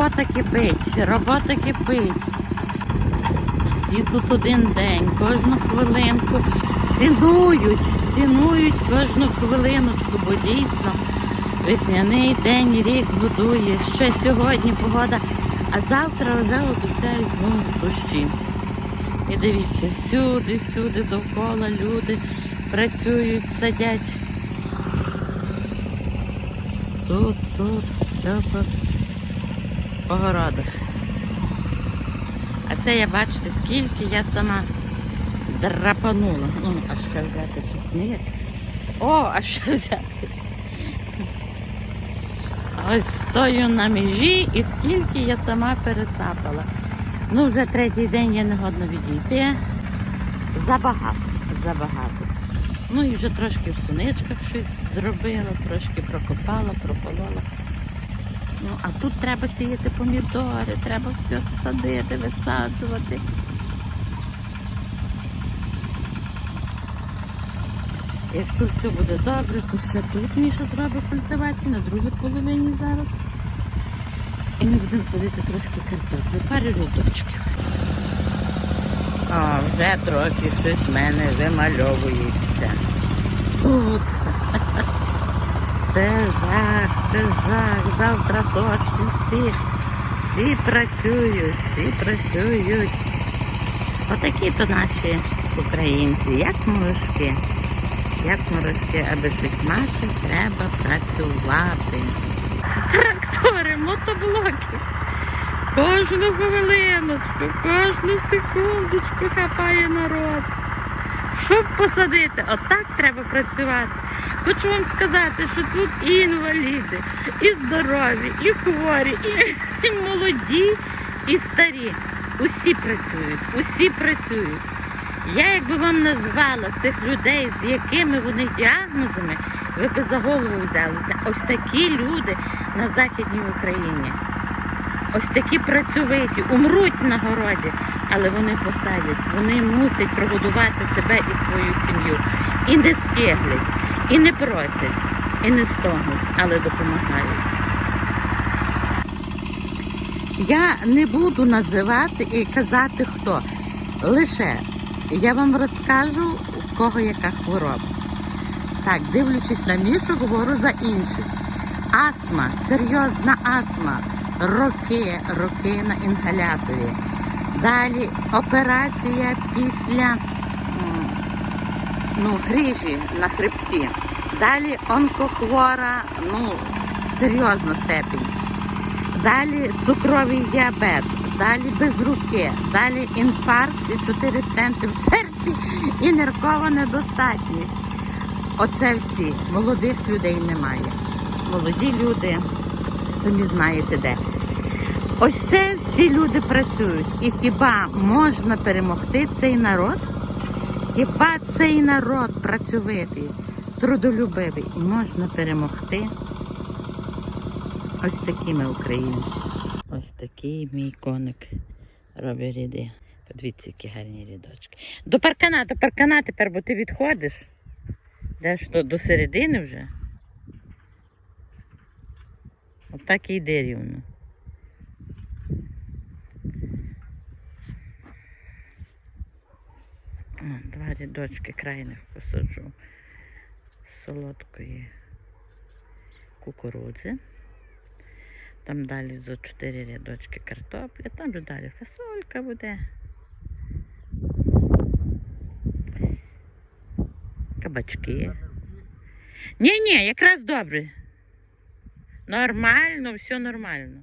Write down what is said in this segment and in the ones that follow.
Робота кипить, робота кипить. Всі тут один день, кожну хвилинку цінують, цінують кожну хвилиночку, бо дійсно весняний день рік будує. Ще сьогодні погода, а завтра вже обіцяють ну, дощі. І дивіться, всюди, всюди довкола люди працюють, садять. Тут, тут, все по, по. А це я бачите, скільки я сама драпанула. Ну, а ще взяти чесник. О, а ще взяти. Ось стою на межі і скільки я сама пересапала. Ну, вже третій день я не годна відійти. Забагато, забагато. Ну і вже трошки в суничках щось зробила, трошки прокопала, прополола. Ну, а тут треба сіяти помідори, треба все садити, висаджувати. Якщо все буде добре, то ще тут Міша зробить культивацію на другій половині зараз. І ми будемо садити трошки картоплі, пару рядочків. А, вже трохи щось в мене вимальовується. Тут. Це жах, це. Завтра дощ всі, всі працюють, всі працюють. Отакі то наші українці, як морожки. Як морожки, аби щось мати, треба працювати. Трактори, мотоблоки. Кожну хвилиночку, кожну секундочку хапає народ. Щоб посадити, отак треба працювати. Хочу вам сказати, що тут і інваліди, і здорові, і хворі, і, і молоді, і старі. Усі працюють, усі працюють. Я якби вам назвала цих людей, з якими вони діагнозами, ви б за голову взялися. Ось такі люди на Західній Україні. Ось такі працьовиті, умруть на городі, але вони посадять, вони мусять прогодувати себе і свою сім'ю. І не скиглять, і не просять, і не стогнуть, але допомагають. Я не буду називати і казати хто. Лише я вам розкажу, у кого яка хвороба. Так, дивлячись на Мішу, говорю за інших. Астма, серйозна астма. Роки, роки на інгаляторі. Далі операція після ну, грижі на хребті. Далі онкохвора, ну, серйозна степень. Далі цукровий діабет, далі без руки, далі інфаркт і 4 стенти в серці і ниркова недостатність. Оце всі. Молодих людей немає. Молоді люди, самі знаєте де. Ось це всі люди працюють. І хіба можна перемогти цей народ? Хіба цей народ працьовитий, трудолюбивий можна перемогти? Ось такі ми українці. Ось такий мій коник робить ряди. Подивіться, які гарні рядочки. До паркана, до паркана тепер, бо ти відходиш. Де ж то до середини вже? Отак і йде рівно. О, Два рядочки крайних посаджу солодкої кукурудзи. Там далі зо чотири рядочки картоплі, там же далі фасолька буде. Кабачки. Ні, ні, якраз добре. Нормально, все нормально.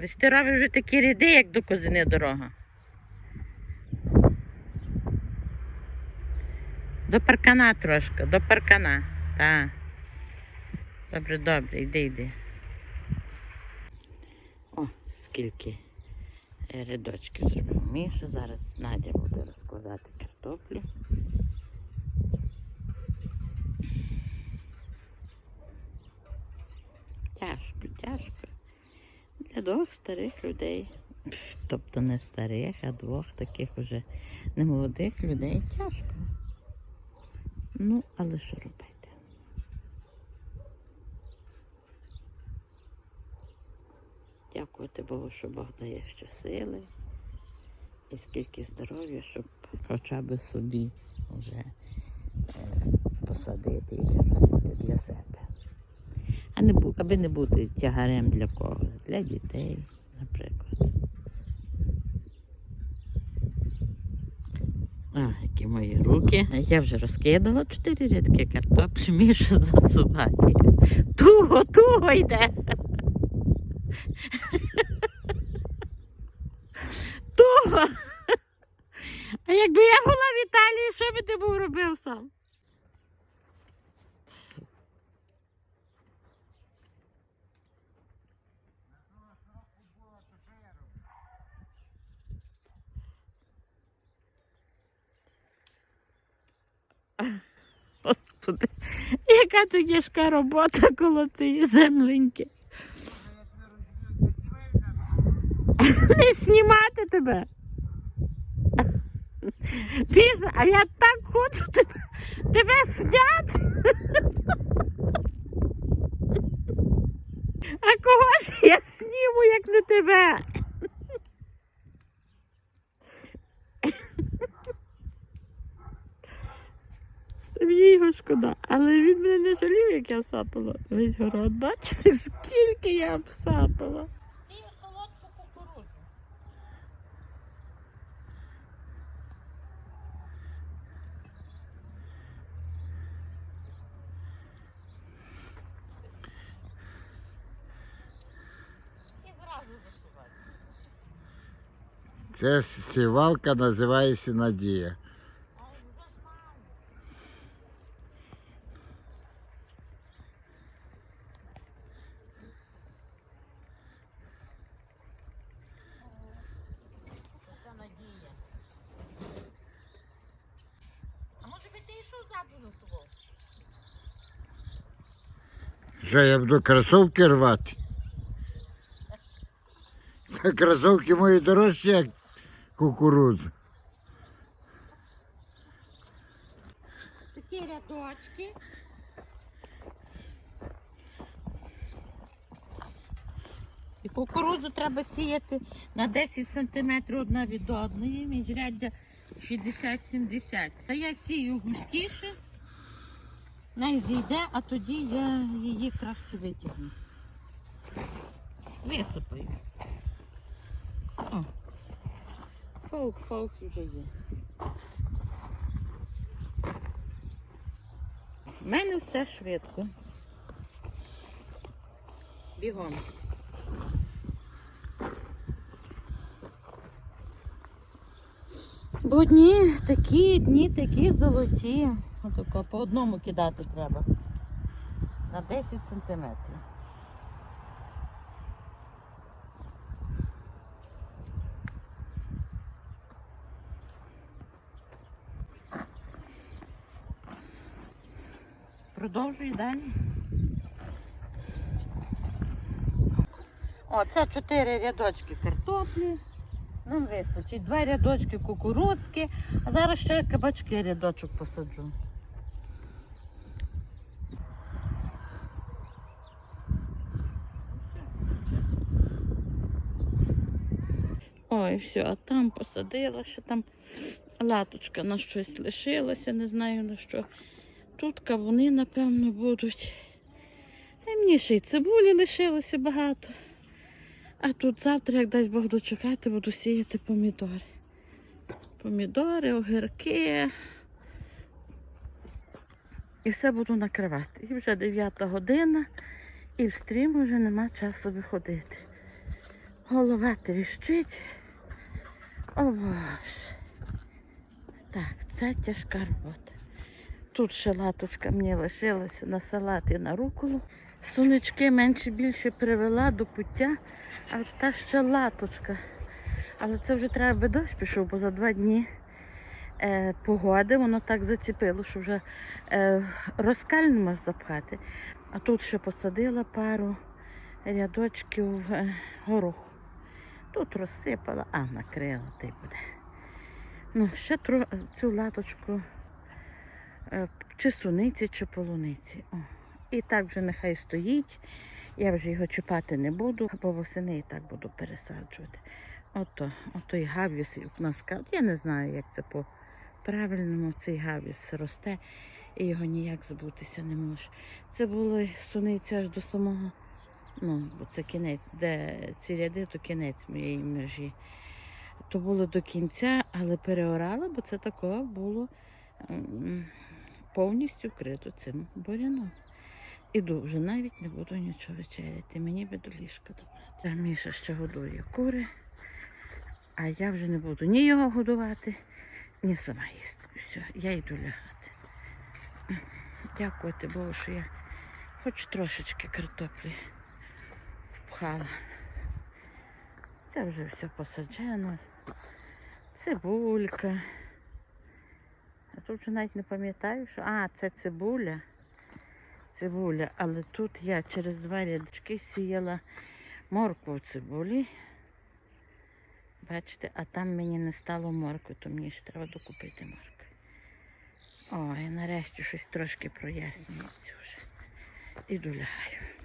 Вистирові вже такі ряди, як до козини дорога. До паркана трошки, до паркана. Так. Добре, добре, йди, йди. О, скільки рядочків зробив Міша. Зараз Надя буде розкладати картоплю. Тяжко, тяжко двох старих людей. Тобто не старих, а двох таких уже немолодих людей тяжко. Ну, але що робити? Дякувати Богу, що Бог дає ще сили і скільки здоров'я, щоб хоча б собі вже е, посадити і виростити для себе. А не аби не бути тягарем для когось, для дітей, наприклад. А, які мої руки. Я вже розкидала чотири рядки картоплі, Міша засуває. Туго, туго йде. Туго. А якби я була в Італії, що би ти був робив сам? Господи, яка то тяжка робота коло цієї земленьки. Не знімати тебе. Піша, а я так хочу тебе, тебе зняти. А кого ж я зніму, як не тебе? Та Мені його шкода, але він мене не жалів, як я сапала весь город. Бачите, скільки я обсапала. Це сівалка називається Надія. А вже знаю. Це надія. А може би ти йшов задину собою? Що я буду кросовки рвати? Та кросовки мої дорожчі, як кукурудза. Такі рядочки. І кукурудзу треба сіяти на 10 см одна від одної, міжряддя 60-70. Та я сію густіше, най зійде, а тоді я її краще витягну. Висипаю. О. Фолк, фолк вже є. У мене все швидко. Бігом. Бо дні такі, дні такі золоті. Отако по одному кидати треба. На 10 сантиметрів. Продовжую далі. О, це чотири рядочки картоплі. Нам вистачить. Два рядочки кукурудзки, а зараз ще кабачки рядочок посаджу. Ой, все, а там посадила, ще там латочка на щось лишилася, не знаю на що. Тут кавуни, напевно, будуть. А мені ще й цибулі лишилося багато. А тут завтра, як дасть Бог дочекати, буду сіяти помідори. Помідори, огірки. І все буду накривати. І вже 9 година, і в стрім вже нема часу виходити. Голова тріщить. О боже. Так, це тяжка робота. Тут ще латочка мені лишилася на салат і на руколу. Сонечки менше більше привела до пуття, а та ще латочка. Але це вже треба би дощ пішов, бо за два дні е, погоди воно так заціпило, що вже е, розкаль не можеш запхати. А тут ще посадила пару рядочків е, гороху. Тут розсипала, а накрила ти буде. Ну, ще тро, цю латочку е, чи суниці, чи полуниці. О. І так вже нехай стоїть. Я вже його чіпати не буду, бо восени і так буду пересаджувати. Ото, і гавіс у нас. Я не знаю, як це по правильному цей гавіс росте і його ніяк збутися не може. Це були суниці аж до самого, ну, це кінець, де ці ряди, то кінець моєї межі. То було до кінця, але переорала, бо це такого було повністю вкрито цим буряном. Іду вже навіть не буду нічого вечеряти. Мені би до ліжка добрати. Та Міша ще годує кури, а я вже не буду ні його годувати, ні сама їсти. Все, я йду лягати. Дякувати Богу, що я хоч трошечки картоплі впхала. Це вже все посаджено. Цибулька. А тут вже навіть не пам'ятаю, що. А, це цибуля. Цибуля, але тут я через два рядочки сіяла моркву в цибулі. Бачите, а там мені не стало моркви, то мені ще треба докупити моркви. Ой, нарешті щось трошки прояснюється вже. Іду лягаю.